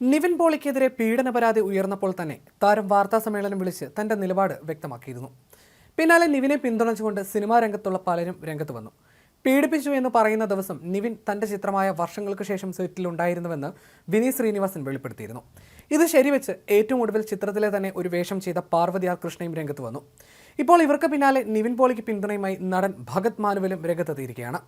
നിവിൻ പോളിക്കെതിരെ പീഡന പരാതി ഉയർന്നപ്പോൾ തന്നെ താരം വാർത്താ സമ്മേളനം വിളിച്ച് തന്റെ നിലപാട് വ്യക്തമാക്കിയിരുന്നു. പിന്നാലെ നിവിനെ പിന്തുണച്ചുകൊണ്ട് സിനിമാ രംഗത്തുള്ള പലരും രംഗത്ത് വന്നു. പീഡിപ്പിച്ചു എന്ന് പറയുന്ന ദിവസം നിവിൻ തന്റെ ചിത്രമായ വർഷങ്ങൾക്ക് ശേഷം സെറ്റിൽ ഉണ്ടായിരുന്നുവെന്ന് വിനീത് ശ്രീനിവാസൻ വെളിപ്പെടുത്തിയിരുന്നു. ഇത് ശരിവെച്ച് ഏറ്റവും ഒടുവിൽ ചിത്രത്തിലെ തന്നെ ഒരു വേഷം ചെയ്ത പാർവതി ആർ കൃഷ്ണയും രംഗത്ത് വന്നു. ഇപ്പോൾ ഇവർക്ക് പിന്നാലെ നിവിൻ പോളിക്ക് പിന്തുണയുമായി നടൻ ഭഗത് മാനുവലും രംഗത്തെത്തിയിരിക്കുകയാണ്.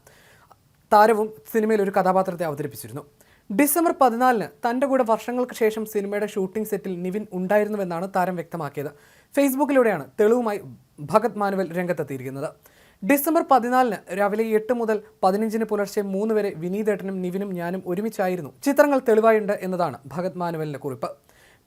താരവും സിനിമയിൽ ഒരു കഥാപാത്രത്തെ അവതരിപ്പിച്ചിരുന്നു. ഡിസംബർ പതിനാലിന് തന്റെ കൂടെ വർഷങ്ങൾക്ക് ശേഷം സിനിമയുടെ ഷൂട്ടിംഗ് സെറ്റിൽ നിവിൻ ഉണ്ടായിരുന്നുവെന്നാണ് താരം വ്യക്തമാക്കിയത്. ഫേസ്ബുക്കിലൂടെയാണ് തെളിവുമായി ഭഗത് മാനുവൽ രംഗത്തെത്തിയിരിക്കുന്നത്. ഡിസംബർ പതിനാലിന് രാവിലെ എട്ട് മുതൽ പതിനഞ്ചിന് പുലർച്ചെ മൂന്ന് വരെ വിനീതേട്ടനും നിവിനും ഞാനും ഒരുമിച്ചായിരുന്നു. ചിത്രങ്ങൾ തെളിവായുണ്ട് എന്നതാണ് ഭഗത് മാനുവലിന്റെ കുറിപ്പ്.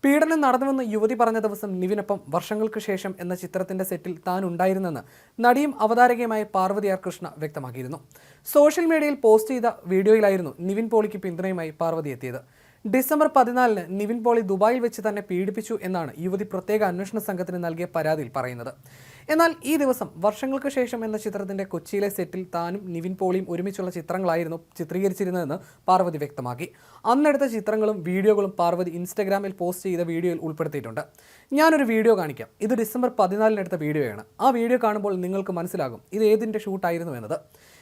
പീഡനം നടന്നുവെന്ന് യുവതി പറഞ്ഞ ദിവസം നിവിനൊപ്പം വർഷങ്ങൾക്ക് ശേഷം എന്ന ചിത്രത്തിന്റെ സെറ്റിൽ താൻ ഉണ്ടായിരുന്നെന്ന് നടിയും അവതാരകയുമായ പാർവതി ആർ കൃഷ്ണ വ്യക്തമാക്കിയിരുന്നു. സോഷ്യൽ മീഡിയയിൽ പോസ്റ്റ് ചെയ്ത വീഡിയോയിലായിരുന്നു നിവിൻ പോളിക്ക് പിന്തുണയുമായി പാർവതി എത്തിയത്. ഡിസംബർ പതിനാലിന് നിവിൻ പോളി ദുബായിൽ വെച്ച് തന്നെ പീഡിപ്പിച്ചു എന്നാണ് യുവതി പ്രത്യേക അന്വേഷണ സംഘത്തിന് നൽകിയ പരാതിയിൽ പറയുന്നത്. എന്നാൽ ഈ ദിവസം വർഷങ്ങൾക്ക് ശേഷം എന്ന ചിത്രത്തിന്റെ കൊച്ചിയിലെ സെറ്റിൽ താനും നിവിൻ പോളിയും ഒരുമിച്ചുള്ള ചിത്രങ്ങളായിരുന്നു ചിത്രീകരിച്ചിരുന്നതെന്ന് പാർവതി വ്യക്തമാക്കി. അന്നെടുത്ത ചിത്രങ്ങളും വീഡിയോകളും പാർവതി ഇൻസ്റ്റഗ്രാമിൽ പോസ്റ്റ് ചെയ്ത വീഡിയോയിൽ ഉൾപ്പെടുത്തിയിട്ടുണ്ട്. ഞാനൊരു വീഡിയോ കാണിക്കാം. ഇത് ഡിസംബർ പതിനാലിനെടുത്ത വീഡിയോയാണ്. ആ വീഡിയോ കാണുമ്പോൾ നിങ്ങൾക്ക് മനസ്സിലാകും ഇത് ഏതിന്റെ ഷൂട്ടായിരുന്നു എന്നത്.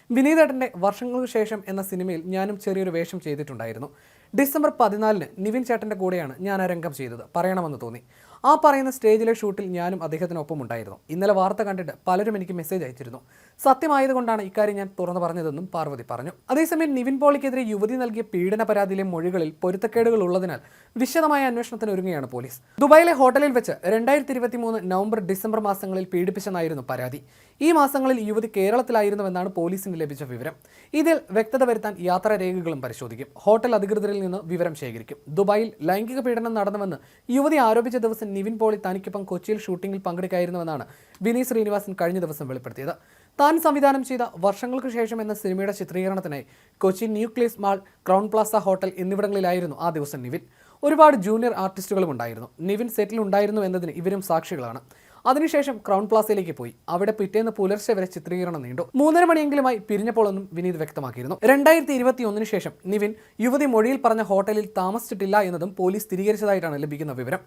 വിനീതേട്ടന്റെ വർഷങ്ങൾക്ക് ശേഷം എന്ന സിനിമയിൽ ഞാനും ചെറിയൊരു വേഷം ചെയ്തിട്ടുണ്ടായിരുന്നു. ഡിസംബർ പതിനാലിന് നിവിൻ ചേട്ടന്റെ കൂടെയാണ് ഞാൻ ആ രംഗം ചെയ്തത്. പറയണമെന്ന് തോന്നി. ആ പറയുന്ന സ്റ്റേജിലെ ഷൂട്ടിൽ ഞാനും അദ്ദേഹത്തിനൊപ്പം ഉണ്ടായിരുന്നു. ഇന്നലെ വാർത്ത കണ്ടിട്ട് പലരും എനിക്ക് മെസ്സേജ് അയച്ചിരുന്നു. സത്യമായതുകൊണ്ടാണ് ഇക്കാര്യം ഞാൻ തുറന്നു പറഞ്ഞതെന്നും പാർവതി പറഞ്ഞു. അതേസമയം നിവിൻ പോളിക്കെതിരെ യുവതി നൽകിയ പീഡന പരാതിയിലെ മൊഴികളിൽ പൊരുത്തക്കേടുകൾ ഉള്ളതിനാൽ വിശദമായ അന്വേഷണത്തിന് ഒരുങ്ങുകയാണ് പോലീസ്. ദുബായിലെ ഹോട്ടലിൽ വെച്ച് രണ്ടായിരത്തി ഇരുപത്തി മൂന്ന് നവംബർ ഡിസംബർ മാസങ്ങളിൽ പീഡിപ്പിച്ചെന്നായിരുന്നു പരാതി. ഈ മാസങ്ങളിൽ യുവതി കേരളത്തിലായിരുന്നുവെന്നാണ് പോലീസിന് ലഭിച്ച വിവരം. ഇതിൽ വ്യക്തത വരുത്താൻ യാത്രാ രേഖകളും പരിശോധിക്കും. ഹോട്ടൽ അധികൃതരിൽ നിന്ന് വിവരം ശേഖരിക്കും. ദുബായിൽ ലൈംഗിക പീഡനം നടന്നുവെന്ന് യുവതി ആരോപിച്ച ദിവസം നിവിൻ പോളി തനിക്കൊപ്പം കൊച്ചിയിൽ ഷൂട്ടിംഗിൽ പങ്കെടുക്കായിരുന്നുവെന്നാണ് വിനീത് ശ്രീനിവാസൻ കഴിഞ്ഞ ദിവസം വെളിപ്പെടുത്തിയത്. താൻ സംവിധാനം ചെയ്ത വർഷങ്ങൾക്ക് ശേഷം എന്ന സിനിമയുടെ ചിത്രീകരണത്തിനായി Kochi nucleus mall Crowne Plaza hotel എന്നിവിടങ്ങളിലായിരുന്നു ആ ദിവസം നിവിൻ. ഒരുപാട് ജൂനിയർ ആർട്ടിസ്റ്റുകളും ഉണ്ടായിരുന്നു. നിവിൻ സെറ്റിൽ ഉണ്ടായിരുന്നു എന്നതിന് ഇവരും സാക്ഷികളാണ്. അതിനുശേഷം ക്രൗൺ പ്ലാസയിലേക്ക് പോയി. അവിടെ പിറ്റേന്ന് പുലർച്ചെ വരെ ചിത്രീകരണം നീണ്ടു. മൂന്നര മണിയെങ്കിലുമായി പിരിഞ്ഞപ്പോഴൊന്നും വിനീത് വ്യക്തമാക്കിയിരുന്നു. രണ്ടായിരത്തി ഇരുപത്തി ഒന്നിന് ശേഷം നിവിൻ യുവതി മൊഴിയിൽ പറഞ്ഞ ഹോട്ടലിൽ താമസിച്ചിട്ടില്ല എന്നതും പോലീസ് സ്ഥിരീകരിച്ചതായിട്ടാണ് ലഭിക്കുന്ന വിവരം.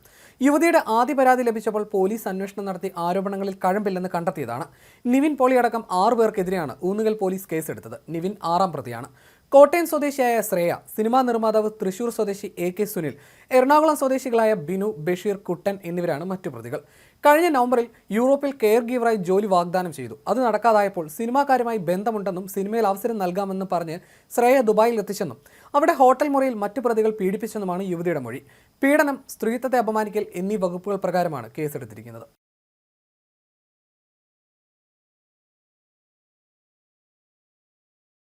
യുവതിയുടെ ആദ്യ പരാതി ലഭിച്ചപ്പോൾ പോലീസ് അന്വേഷണം നടത്തി ആരോപണങ്ങളിൽ കഴമ്പില്ലെന്ന് കണ്ടെത്തിയതാണ്. നിവിൻ പോളിയടക്കം ആറു പേർക്കെതിരെയാണ് ഊന്നുകൽ പോലീസ് കേസെടുത്തത്. നിവിൻ ആറാം പ്രതിയാണ്. കോട്ടയം സ്വദേശിയായ ശ്രേയ സിനിമാ നിർമ്മാതാവ് തൃശൂർ സ്വദേശി എ കെ സുനിൽ എറണാകുളം സ്വദേശികളായ ബിനു ബഷീർ കുട്ടൻ എന്നിവരാണ് മറ്റു പ്രതികൾ. കഴിഞ്ഞ നവംബറിൽ യൂറോപ്പിൽ കെയർ ഗീവറായി ജോലി വാഗ്ദാനം ചെയ്തു. അത് നടക്കാതായപ്പോൾ സിനിമാക്കാരുമായി ബന്ധമുണ്ടെന്നും സിനിമയിൽ അവസരം നൽകാമെന്നും പറഞ്ഞ് ശ്രേയ ദുബായിൽ എത്തിച്ചെന്നും അവിടെ ഹോട്ടൽ മുറിയിൽ മറ്റു പ്രതികൾ പീഡിപ്പിച്ചെന്നുമാണ് യുവതിയുടെ മൊഴി. പീഡനം സ്ത്രീത്വത്തെ അപമാനിക്കൽ എന്നീ വകുപ്പുകൾ പ്രകാരമാണ് കേസെടുത്തിരിക്കുന്നത്.